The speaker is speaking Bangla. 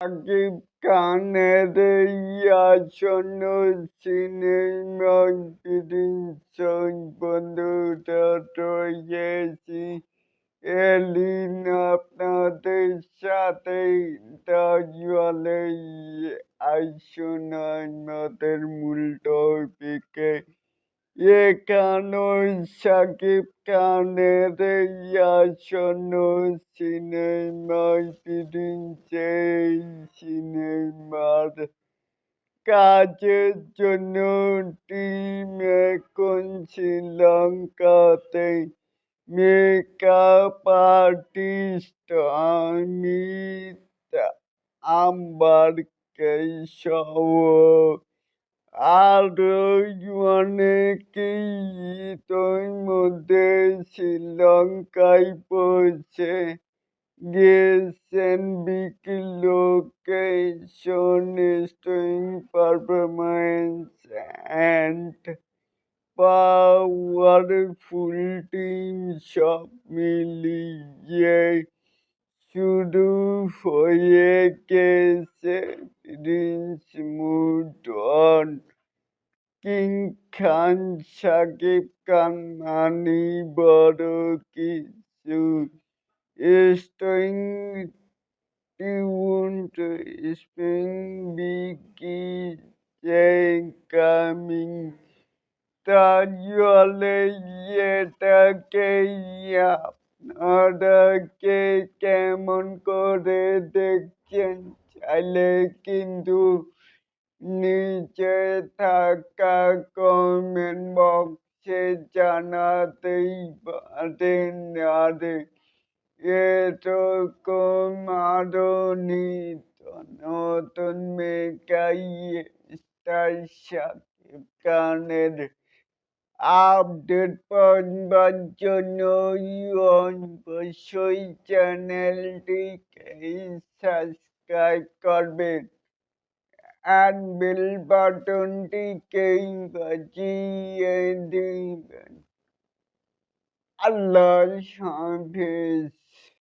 সাকিব খানের এই আসন্ন সিনেমার ফিরিংসং বন্ধুরা রয়েছি এলিন আপনাদের সাথে তাহলে আসুন আমাদের মূল টপিকে এখানে সাকিব খানের এই আসন্ন সিনেমার ফিরিংসে এই সিনেমার কাজের জন্য টিম এখন শ্রীলঙ্কাতে মেকআপ আর্টিস্ট অমিত আম্বারকে সহ আরও অনেকেই ইতোমধ্যে শ্রীলঙ্কায় পৌঁছে লোকেশন স্টোয়িং পারফরমেন্স অ্যান্ড পাওয়ারফুল টিম সব মিলিয়ে শুরু হয়ে গেছে। Prince mood king Khan Shakib Khan মানি বড় কিছু স্টোয়িং টিউন্ড স্পিং বিকি কামিং তাহলে এটাকে আপনারা কে কেমন করে দেখছেন চাইলে কিন্তু নিচে থাকা কমেন্ট বক্সে জানাতেই পারেন আর এরকম আরও নিত্য নতুন মেকাই স্টার সাকিব খানের আপডেট পাওয়ার জন্য অবশ্যই চ্যানেলটিকে সাবস্ক্রাইব করবেন and Bill Patton became the GAD. Allah Shabbos.